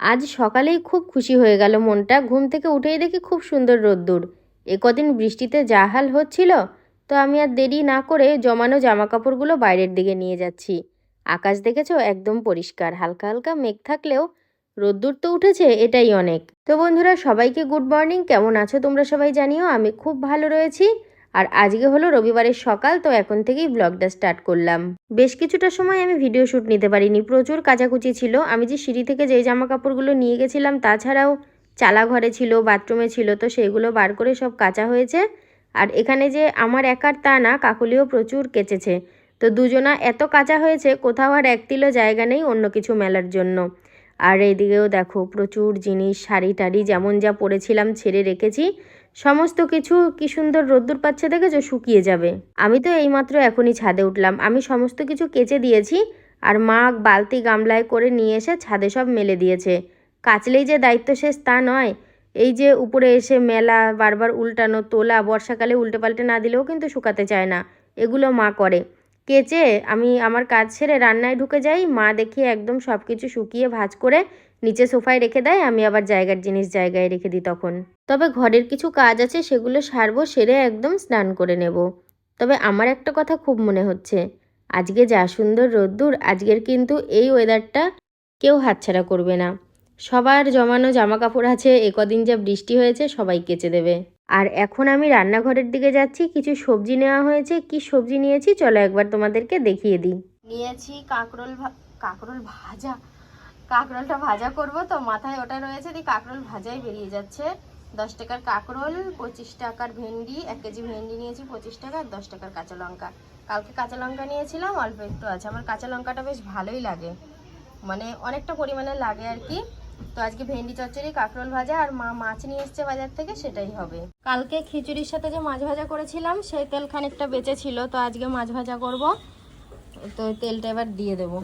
আজ সকালেই খুব খুশি হয়ে গেল মনটা। ঘুম থেকে উঠেই দেখি খুব সুন্দর রোদ্দুর। এ কদিন বৃষ্টিতে যা হাল হচ্ছিল, তো আমি আর দেরি না করে জমানো জামা কাপড়গুলো বাইরের দিকে নিয়ে যাচ্ছি। আকাশ দেখেছ? একদম পরিষ্কার। হালকা হালকা মেঘ থাকলেও রোদ্দুর তো উঠেছে, এটাই অনেক। তো বন্ধুরা, সবাইকে গুড মর্নিং। কেমন আছো তোমরা সবাই জানিও, আমি খুব ভালো রয়েছি। আর আজকে হলো রবিবারের সকাল, তো এখন থেকেই ব্লগটা স্টার্ট করলাম। বেশ কিছুটা সময় আমি ভিডিও শ্যুট নিতে পারিনি, প্রচুর কাচাকুচি ছিল। আমি যে সিঁড়ি থেকে যেই জামা কাপড়গুলো নিয়ে গেছিলাম, তাছাড়াও চালা ঘরে ছিল, বাথরুমে ছিল, তো সেগুলো বার করে সব কাচা হয়েছে। আর এখানে যে আমার একার তা না, কাকুলিও প্রচুর কেচেছে। তো দুজনা এত কাঁচা হয়েছে, কোথাও আর এক তিলও জায়গা নেই অন্য কিছু মেলার জন্য। আর এদিকেও দেখো, প্রচুর জিনিস শাড়ি টাড়ি যেমন যা পরেছিলাম ছেড়ে রেখেছি। সমস্ত কিছু কি সুন্দর রোদ্দুর পাচ্ছে দেখেছ? শুকিয়ে যাবে। আমি তো এইমাত্র এখনই ছাদে উঠলাম। আমি সমস্ত কিছু কেচে দিয়েছি আর মা বালতি গামলায় করে নিয়ে এসে ছাদে সব মেলে দিয়েছে। কাচলেই যে দায়িত্ব শেষ তা নয়। এই যে উপরে এসে মেলা, বারবার উল্টানো, তোলা, বর্ষাকালে উল্টে পাল্টে না দিলেও কিন্তু শুকাতে চায় না। এগুলো মা করে। কেচে আমি আমার কাজ সেরে রান্নায় ঢুকে যাই। মা দেখি একদম সব কিছু শুকিয়ে ভাজ করে নিচে সোফায় রেখে দেয়। আমি আবার জায়গার জিনিস জায়গায় রেখে দিই তখন। তবে ঘরের কিছু কাজ আছে, সেগুলো সারবো, সেরে একদম স্নান করে নেব। তবে আমার একটা কথা খুব মনে হচ্ছে। আজকে যা সুন্দর রোদ্দুর, আজকের কিন্তু এই ওয়েদারটা কেউ হাতছাড়া করবে না। সবার জমানো জামা কাপড় আছে একদিন যা বৃষ্টি হয়েছে, সবাই কেচে দেবে। আর এখন আমি রান্নাঘরের দিকে যাচ্ছি, কিছু সবজি নেওয়া হয়েছে। কি সবজি নিয়েছি? চলো একবার তোমাদেরকে দেখিয়ে দিই। নিয়েছি কাঁকরোল কাঁকরোল ভাজা। কাঁকরোলটা ভাজা করব তো, মাথায় ওটা রয়েছে, দিয়ে কাঁকরোল ভাজাই বেরিয়ে যাচ্ছে। দশ টাকার কাঁকরোল, পঁচিশ টাকার ভেন্ডি, এক কেজি ভেন্ডি নিয়েছি পঁচিশ টাকা, আর দশ টাকার কাঁচা লঙ্কা। কালকে কাঁচা লঙ্কা নিয়েছিলাম, অল্প একটু আছে। আমার কাঁচা লঙ্কাটা বেশ ভালোই লাগে। মানে অনেকটা পরিমাণে লাগে আর কি। তো আজকে ভেন্ডি চচ্চড়ি, কাঁকরোল ভাজা আর মা মাছ নিয়ে এসছে বাজার থেকে, সেটাই হবে। কালকে খিচুড়ির সাথে যে মাছ ভাজা করেছিলাম, সেই তেল খানিকটা বেঁচে ছিল, তো আজকে মাছ ভাজা করব। তো তেলটা এবার দিয়ে দেবো।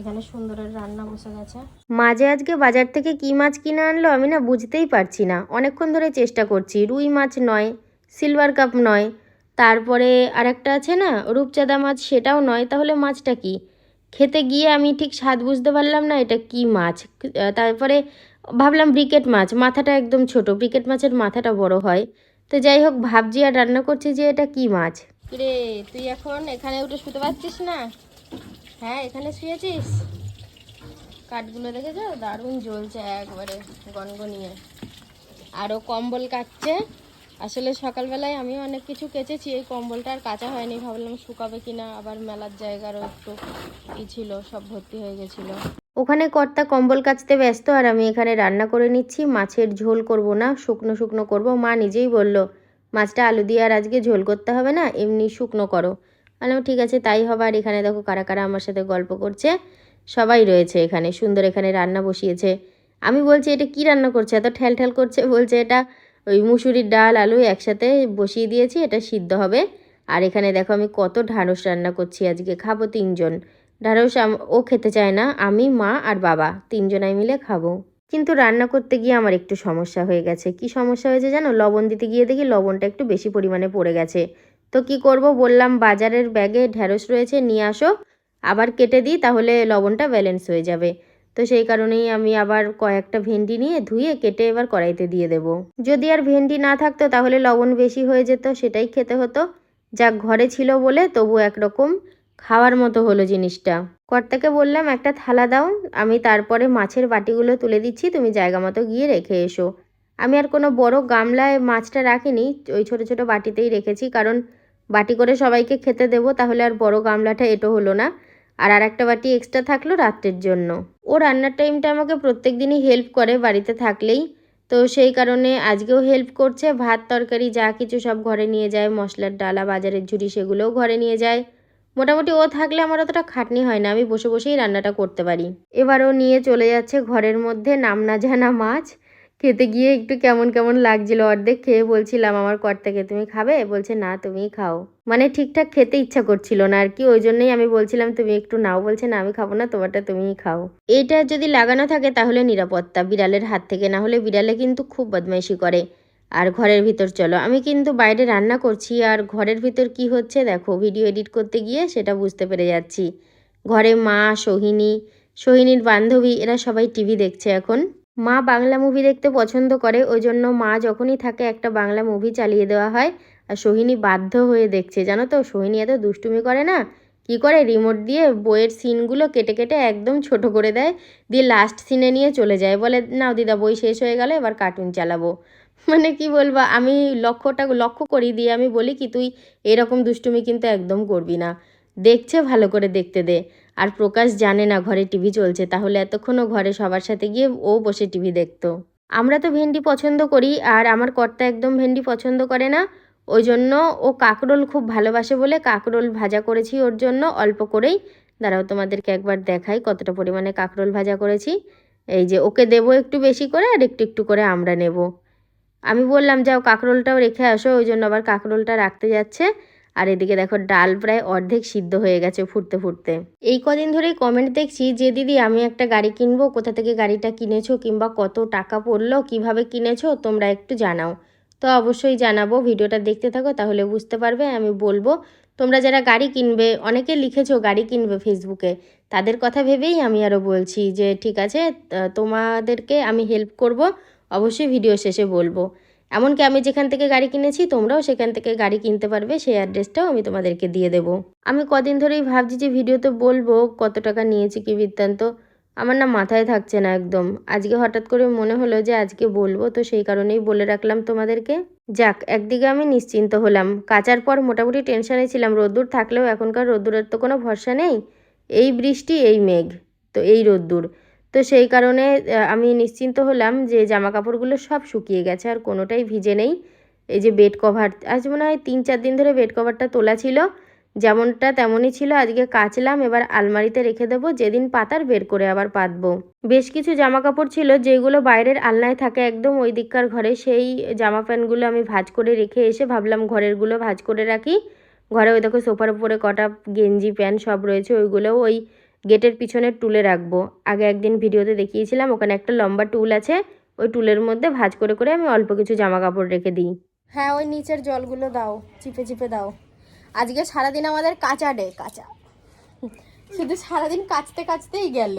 এখানে সুন্দরের রান্না বসে গেছে। মাঝে আজকে বাজার থেকে কি মাছ কিনে আনলো আমি না বুঝতেই পারছি না। অনেকক্ষণ ধরে চেষ্টা করছি, রুই মাছ নয়, সিলভার কাপ নয়, তারপরে আরেকটা আছে না, রূপচাঁদা মাছ সেটাও নয়, তাহলে মাছটা কি? খেতে গিয়ে আমি ঠিক স্বাদ বুঝতে পারলাম না, এটা কি মাছ? তারপরে ভাবলাম ব্রিকেট মাছ, মাথাটা একদম ছোট, ব্রিকেট মাছের মাথাটা বড় হয়। তো যাই হোক, ভাবছি আর রান্না করছি যে এটা কি মাছ। রে তুই এখন এখানে উঠে শুতে পারছিস না? হ্যাঁ এখানে শুয়েছিস? কাঠগুলো দেখেছ? দারুণ জ্বলছে একবারে গনগনিয়ে। আরও কম্বল কাটছে। আসলে সকালবেলায় আমিও অনেক কিছু কেচেছি, এই কম্বলটা আর কাঁচা হয়নি। ভাবলাম শুকাবে কিনা, আবার মেলার জায়গারও একটু ই ছিল, সব ভর্তি হয়ে গেছিল। ওখানে কর্তা কম্বল কাচতে ব্যস্ত, আর আমি এখানে রান্না করে নিচ্ছি। মাছের ঝোল করব না, শুকনো শুকনো করব। মা নিজেই বলল, মাছটা আলু দিয়ে আর আজকে ঝোল করতে হবে না, এমনি শুকনো করো। বললাম, ঠিক আছে, তাই হবে। আর এখানে দেখো কারা কারা আমার সাথে গল্প করছে। সবাই রয়েছে এখানে, সুন্দর এখানে রান্না বসিয়েছে। আমি বলছি, এটা কি রান্না করছে? এত ঠেল ঠেল করছে? বলছে, এটা ওই মুসুরির ডাল, আলু একসাথে বসিয়ে দিয়েছি, এটা সিদ্ধ হবে। আর এখানে দেখো আমি কত ঢ্যাঁড়স রান্না করছি, আজকে খাব তিনজন। ঢ্যাঁড়স ও খেতে চায় না, আমি, মা আর বাবা, তিনজনাই মিলে খাব। কিন্তু রান্না করতে গিয়ে আমার একটু সমস্যা হয়ে গেছে। কি সমস্যা হয়েছে জানো? লবণ দিতে গিয়ে দেখি লবণটা একটু বেশি পরিমাণে পড়ে গেছে। তো কি করব? বললাম, বাজারের ব্যাগে ঢ্যাঁড়স রয়েছে, নিয়ে আসো। আবার কেটে দিই, তাহলে লবণটা ব্যালেন্স হয়ে যাবে। তো সেই কারণেই আমি আবার কয়েকটা ভেন্ডি নিয়ে ধুয়ে কেটে এবার কড়াইতে দিয়ে দেব। যদি আর ভেন্ডি না থাকতো তাহলে লবণ বেশি হয়ে যেত, সেটাই খেতে হতো। যাক ঘরে ছিল বলে তবু একরকম খাওয়ার মতো হলো জিনিসটা। কর্তাকে বললাম, একটা থালা দাও, আমি তারপরে মাছের বাটিগুলো তুলে দিচ্ছি, তুমি জায়গা মতো গিয়ে রেখে এসো। আমি আর কোনো বড় গামলায় মাছটা রাখিনি, ওই ছোট ছোট বাটিতেই রেখেছি, কারণ বাটি করে সবাইকে খেতে দেবো, তাহলে আর বড় গামলাটা এটো হলো না। আর আর একটা বাটি এক্সট্রা থাকল রাত্রের জন্য। ও রান্নার টাইমটা আমাকে প্রত্যেক দিনই হেল্প করে বাড়িতে থাকলেই। তো সেই কারণে আজকেও হেল্প করছে, ভাত, তরকারি, যা কিছু সব ঘরে নিয়ে যায়। মশলার ডালা বাজারের ঝুড়ি সেগুলোও ঘরে নিয়ে যায়। মোটামুটি ও থাকলে আমার অতটা খাটনি হয় না, আমি বসে বসেই রান্নাটা করতে পারি। এবার ও নিয়ে চলে যাচ্ছে ঘরের মধ্যে, নাম না জানা মাছ। খেতে গিয়ে একটু কেমন কেমন লাগছিল অর্ধেক খেয়ে বলছিলাম, আমার কর্তাকে তুমি খাবে? বলছে, না তুমিই খাও। মানে ঠিকঠাক খেতে ইচ্ছা করছিল না আর কি, ওই জন্যই আমি বলছিলাম, তুমি একটু নাও। বলছে, না, আমি খাব না, তোমারটা তুমিই খাও। এইটা যদি লাগানো থাকে তাহলে নিরাপত্তা, বিড়ালের হাত থেকে, না হলে বিড়ালে কিন্তু খুব বদমাইশি করে। আর ঘরের ভিতর চলো, আমি কিন্তু বাইরে রান্না করছি, আর ঘরের ভিতর কি হচ্ছে দেখো, ভিডিও এডিট করতে গিয়ে সেটা বুঝতে পেরে যাচ্ছি। ঘরে মা, সোহিনী, সোহিনীর বান্ধবী, এরা সবাই টিভি দেখছে এখন। মা বাংলা মুভি দেখতে পছন্দ করে ওই জন্য মা যখনই থাকে একটা বাংলা মুভি চালিয়ে দেওয়া হয়, আর সোহিনী বাধ্য হয়ে দেখছে। জানো তো, সোহিনী এত দুষ্টুমি করে না? কি করে রিমোট দিয়ে বইয়ের সিনগুলো কেটে কেটে একদম ছোট করে দেয়, দিয়ে লাস্ট সিনে নিয়ে চলে যায়। বলে, নাও দিদা, বই শেষ হয়ে গেল, এবার কার্টুন চালাবো। মানে কি বলব, আমি লক্ষ্যটা, লক্ষ্য করি দিয়ে আমি বলি কি, তুই এরকম দুষ্টুমি কিন্তু একদম করবি না। দেখছে ভালো করে দেখতে দে। আর প্রকাশ জানে না ঘরে টিভি চলছে, তাহলে এতক্ষণও ঘরে সবার সাথে গিয়ে ও বসে টিভি দেখতো। আমরা তো ভেন্ডি পছন্দ করি, আর আমার কর্তা একদম ভেন্ডি পছন্দ করে না। ওই জন্য ও কাকরোল খুব ভালোবাসে বলে কাকরোল ভাজা করেছি ওর জন্য। অল্প করেই, দাঁড়াও তোমাদেরকে একবার দেখাই কতটা পরিমাণে কাকরোল ভাজা করেছি। এই যে ওকে দেবো একটু বেশি করে আর একটু একটু করে আমরা নেব। আমি বললাম, যাও কাকরোলটাও রেখে আসো, ওই জন্য আবার কাকরোলটা রাখতে যাচ্ছে। আর এদিকে দেখো, ডাল প্রায় অর্ধেক সিদ্ধ হয়ে গেছে ফুটতে ফুটতে। এই কদিন ধরেই কমেন্ট দেখছি যে, দিদি, আমি একটা গাড়ি কিনবো। কোথা থেকে গাড়িটা কিনেছো? কিংবা কত টাকা পড়ল? কীভাবে কিনেছো? তোমরা একটু জানাও। তো অবশ্যই জানাব। ভিডিওটা দেখতে থাকো, তাহলে বুঝতে পারবে, আমি বলব। তোমরা যারা গাড়ি কিনবে, অনেকে লিখেছো গাড়ি কিনবে ফেসবুকে তাদের কথা ভেবেই আমি আরও বলছি যে, ঠিক আছে, তোমাদেরকে আমি হেল্প করব। অবশ্যই ভিডিও শেষে বলব। এমনকি আমি যেখান থেকে গাড়ি কিনেছি, তোমরাও সেখান থেকে গাড়ি কিনতে পারবে, সেই অ্যাড্রেসটাও আমি তোমাদেরকে দিয়ে দেবো। আমি কদিন ধরেই ভাবছি যে ভিডিওতে বলব, কত টাকা নিয়েছি কি বৃত্তান্ত। আমার না মাথায় থাকছে না একদম। আজকে হঠাৎ করে মনে হলো যে আজকে বলব, তো সেই কারণেই বলে রাখলাম তোমাদেরকে। যাক, একদিকে আমি নিশ্চিন্ত হলাম। কাচার পর মোটামুটি টেনশানে ছিলাম, রোদ্দুর থাকলেও এখনকার রোদ্দুরের তো কোনো ভরসা নেই। এই বৃষ্টি, এই মেঘ। তো এই রোদ্দুর। তো সেই কারণে আমি নিশ্চিন্ত হলাম যে জামা কাপড়গুলো সব শুকিয়ে গেছে, আর কোনোটাই ভিজে নেই। এই যে বেড কভার আজ মনে হয় তিন চার দিন ধরে বেড কভারটা তোলা ছিল। যেমনটা তেমনই ছিল, আজকে কাচলাম, এবার আলমারিতে রেখে দেবো, যেদিন পাতার বের করে আবার পাতবো। বেশ কিছু জামা কাপড় ছিল, যেগুলো বাইরের আলনায় থাকে একদম ওই দিককার ঘরে, সেই জামা প্যান্টগুলো আমি ভাজ করে রেখে এসে ভাবলাম ঘরেরগুলো ভাজ করে রাখি। ঘরে ওই দেখো সোফার উপরে কটা গেঞ্জি প্যান্ট সব রয়েছে ওইগুলোও ওই গেটের পিছনের টুলে রাখব। আগে একদিন ভিডিওতে দেখিয়েছিলাম ওখানে একটা লম্বা টুল আছে ওই টুলের মধ্যে ভাঁজ করে করে আমি অল্প কিছু জামা কাপড় রেখে দিই। হ্যাঁ ওই নিচের জলগুলো দাও চিপে চিপে দাও। আজকে সারাদিন আমাদের কাঁচা ডে কাঁচা। শুধু সারাদিন কাচতে কাচতেই গেল।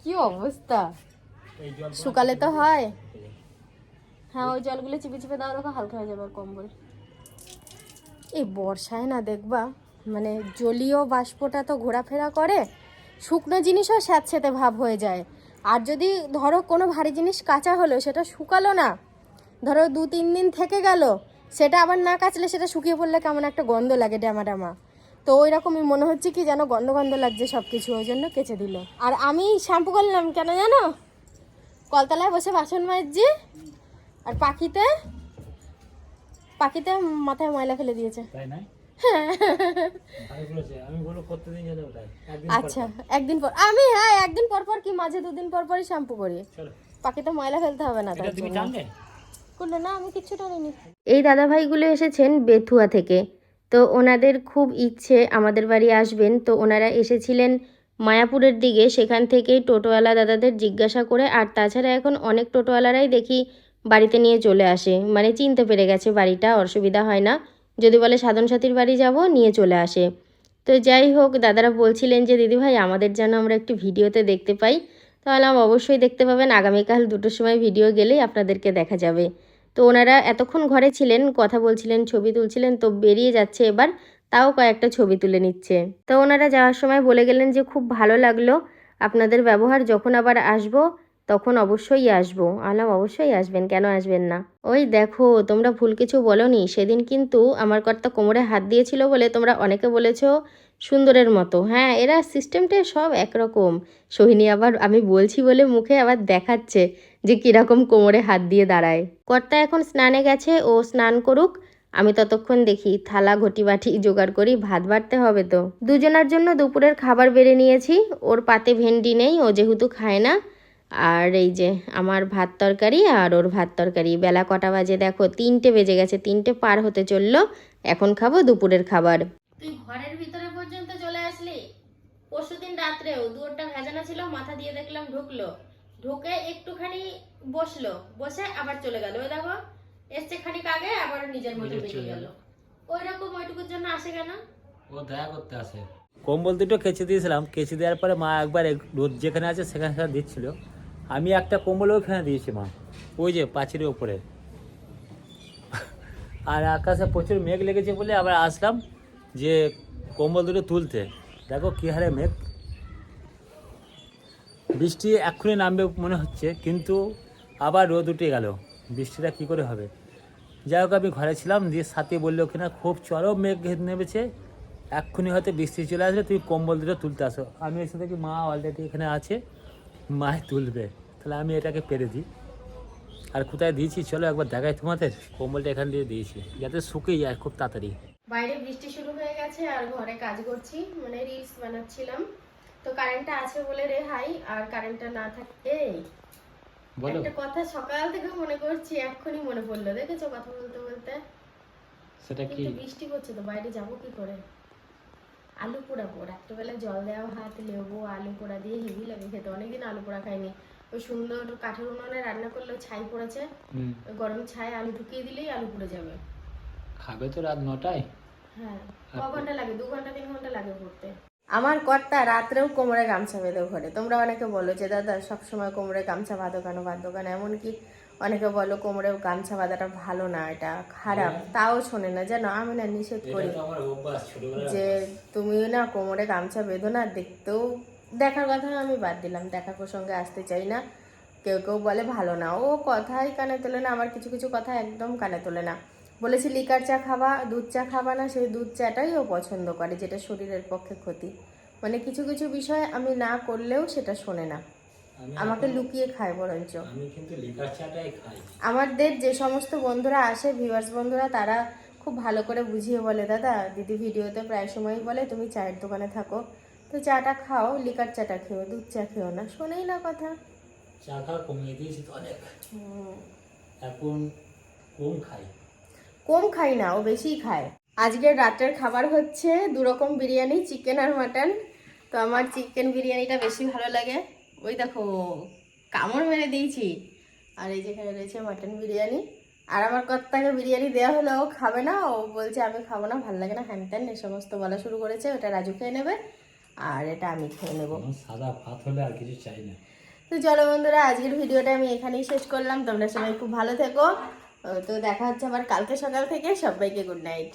কি অবস্থা? শুকালে তো হয় হ্যাঁ। ওই জলগুলো চিপে চিপে দাও দেখো হালকা হয়ে যাবে কম্বল এই বর্ষায় না দেখবা মানে জলীয় বাষ্পটা তো ঘোরাফেরা করে, শুকনো জিনিসও স্যাঁতস্যাঁতে ভাব হয়ে যায়। আর যদি ধরো কোনো ভারী জিনিস কাঁচা হলো, সেটা শুকালো না, ধরো দু তিন দিন থেকে গেল, সেটা আবার না কাচলে সেটা শুকিয়ে পড়লে কেমন একটা গন্ধ লাগে ড্যামা ড্যামা। তো ওই রকমই মনে হচ্ছে কি যেন গন্ধ গন্ধ লাগছে সব কিছু ওই জন্য কেচে দিল। আর আমি শ্যাম্পু করলাম কেন জানো? কলতলায় বসে বাসন মাজছি, আর পাখিতে পাখিতে মাথায় ময়লা ফেলে দিয়েছে। তাই না হ্যাঁ। আচ্ছা একদিন পর। আমি হ্যাঁ একদিন পর পর কি মাঝে দুদিন পর পরই শ্যাম্পু করি। চলো। পাখিতে ময়লা ফেলতে হবে না এটা তার জন্য। করল না আমি কিচ্ছু টানিনি। এই দাদাভাইগুলো এসেছেন বেথুয়া থেকে। তো ওনাদের খুব ইচ্ছে আমাদের বাড়ি আসবেন। তো ওনারা এসেছিলেন মায়াপুরের দিকে সেখান থেকেই টোটোওয়ালা দাদাদের জিজ্ঞাসা করে। আর তাছাড়া এখন অনেক টোটোওয়ালারাই দেখি বাড়িতে নিয়ে চলে আসে। মানে চিনতে পেরে গেছে বাড়িটা অসুবিধা হয় না। যদি বলে সাধন সাথীর বাড়ি যাব, নিয়ে চলে আসে। তো যাই হোক, দাদারা বলছিলেন যে দিদিভাই আমাদের যেন আমরা একটু ভিডিওতে দেখতে পাই। তাহলে আমি অবশ্যই দেখতে পাবেন। আগামীকাল দুটোর সময় ভিডিও গেলেই আপনাদেরকে দেখা যাবে। তো ওনারা এতক্ষণ ঘরে ছিলেন, কথা বলছিলেন, ছবি তুলছিলেন, তো বেরিয়ে যাচ্ছে এবার। তাও কয়েকটা ছবি তুলে নিচ্ছে। তো ওনারা যাওয়ার সময় বলে গেলেন যে, খুব ভালো লাগল আপনাদের ব্যবহার। যখন আবার আসব তখন অবশ্যই আসব। আলাম অবশ্যই আসবেন, কেন আসবেন না? ওই দেখো, তোমরা ভুল কিছু বলনি। সেদিন কিন্তু আমার কর্তা কোমরে হাত দিয়েছিল বলে তোমরা অনেকে বলেছ সুন্দরের মতো। হ্যাঁ এরা সিস্টেমটা সব একরকম। সোহিনী আবার আমি বলছি বলে মুখে আবার দেখাচ্ছে যে কীরকম কোমরে হাত দিয়ে দাঁড়ায়। কর্তা এখন স্নানে গেছে, ও স্নান করুক। আমি ততক্ষণ দেখি থালা ঘটি বাটি জোগাড় করি, ভাত বাড়তে হবে তো। দুজনার জন্য দুপুরের খাবার বেড়ে নিয়েছি। ওর পাতে ভেন্ডি নেই, ও যেহেতু খায় না আর এই যে আমার ভাত তরকারি আর ওর ভাত তরকারি। বেলা কটা বাজে দেখো? তিনটে বেজে গেছে তিনটে পার হতে চলল। এখন খাব দুপুরের খাবার। তুই ঘরের ভিতরে পর্যন্ত চলে আসলি? পরশুদিন রাত্রেও দুয়ারটা ভেজানো ছিল মাথা দিয়ে দেখলাম ঢুকলো। ঢুকে একটুখানি বসল বসে আবার চলে গেল। ওই দেখো এসছে খানিক আগে আবার নিজের মতো বেরিয়ে চলে গেল। ওই রকম ওইটুকুর জন্য আসে কেন? ও দেখা করতে আসে। কম্বল দুটো কেচে দিয়েছিলাম। কেচে দেওয়ার পরে মা একবার রোদ যেখানে আছে সেখানে সেখানে দিচ্ছিল। আমি একটা কম্বল ওখানে দিয়েছি, মা। ওই যে পাঁচিরের ওপরে আর আকাশে প্রচুর মেঘ লেগেছে বলে আবার আসলাম যে কম্বল দুটো তুলতে। দেখো কী হারে মেঘ। বৃষ্টি এক্ষুনি নামবে মনে হচ্ছে, কিন্তু আবার রোদ উঠে গেল। বৃষ্টিটা কী করে হবে? যাই হোক, আমি ঘরে ছিলাম, দিয়ে সাথে বলল কিনা, খুব চরম মেঘ নেমেছে। এক্ষুনি হয়তো বৃষ্টি চলে আসলে তুমি কম্বল দুটো তুলতে আসো। আমি এসে দেখি মা অলরেডি এখানে আছে। মায় তুলবে। তাহলে আমি এটাকে পেরে দিই। আর কোথায় দিয়েছি চলো একবার দেখাই তোমাদের? কম্বলটা এখান দিয়ে দিয়েছি। যাতে শুকিয়ে যায় খুব তাড়াতাড়ি। বাইরে বৃষ্টি শুরু হয়ে গেছে আর ঘরে কাজ করছি মানে রিলস বানাচ্ছিলাম। তো কারেন্টটা আছে বলে রে হাই আর কারেন্টটা না থাকতে বলো। একটা কথা সকাল থেকে মনে করছি এক্ষুনি মনে পড়ল। দেখেছ কথা বলতে বলতে? সেটা কি? বৃষ্টি পড়ছে তো বাইরে যাব কি করে? আলু পোড়াবো রাত্রেবেলা জল দেওয়া ভাত লেবু আলু পোড়া দিয়ে হেভি লাগে খেতে। অনেকদিন আলু পোড়া খাইনি। ওই সুন্দর কাঠের উনুনে রান্না করলেও ছাই পড়েছে। গরম ছাই আলু ঢুকিয়ে দিলেই আলু পুড়ে যাবে। খাবে তো রাত নটায়। হ্যাঁ ক ঘণ্টা লাগে? দু ঘণ্টা তিন ঘণ্টা লাগে পড়তে। আমার কর্তা রাত্রেও কোমরে গামছা বেঁধে ঘরে। তোমরা অনেকে বলো যে দাদা সবসময় কোমরে গামছা বাঁধো কেন? বাঁধো কেন? এমনকি অনেকে বলো কোমরে গামছা বাঁধাটা ভালো না এটা খারাপ। তাও শোনে না জানো আমি না নিষেধ করি। যে তুমি না কোমরে গামছা বেঁধো না দেখতেও দেখার কথা আমি বাদ দিলাম দেখার প্রসঙ্গে আসতে চাই না। কেউ কেউ বলে ভালো না। ও কথাই কানে তোলে না আমার কিছু কিছু কথা একদম কানে তোলে না। বলেছি লিকার চা খাবা দুধ চা খাবা না সেই দুধ চাটাই ও পছন্দ করে যেটা শরীরের পক্ষে ক্ষতি। মানে কিছু কিছু বিষয় আমি না করলেও সেটা শোনে না। আমাকে লুকিয়ে খায় বরঞ্চ। আমি কিন্তু লিকার চাটাই খাই। আমাদের যে সমস্ত বন্ধুরা আসে ভিউয়ার্স বন্ধুরা তারা খুব ভালো করে বুঝিয়ে বলে দাদা দিদি ভিডিওতে প্রায় সময়ই বলে তুমি চায়ের দোকানে থাকো। তো চাটা খাও লিকার চাটা খেও দুধ চা খেও না শোনেই না কথা। চা খাওয়া কমিয়ে দিয়েছি তো অনেক। এখন কম খাই। কম খাই না ও বেশি খায়। আজকের রাতের খাবার হচ্ছে দু রকম বিরিয়ানি চিকেন আর মাটন। তো আমার চিকেন বিরিয়ানিটা বেশি ভালো লাগে। ওই দেখো কামড় মেরে দিয়েছি। আর এই যেখানে রয়েছে মাটন বিরিয়ানি। আর আমার কর্তাকে বিরিয়ানি দেওয়া হলো ও খাবে না ও বলছে আমি খাব না ভালো লাগে না হ্যান ত্যান এই সমস্ত বলা শুরু করেছে ওটা রাজু খেয়ে নেবে আর এটা আমি খেয়ে নেব। সাদা ভাত হলে আর কিছু চাই না। তো চলো বন্ধুরা আজকের ভিডিওটা আমি এখানেই শেষ করলাম তোমরা সবাই খুব ভালো থেকো। তো দেখা হচ্ছে আবার কালকে সকাল থেকে সবাইকে গুড নাইট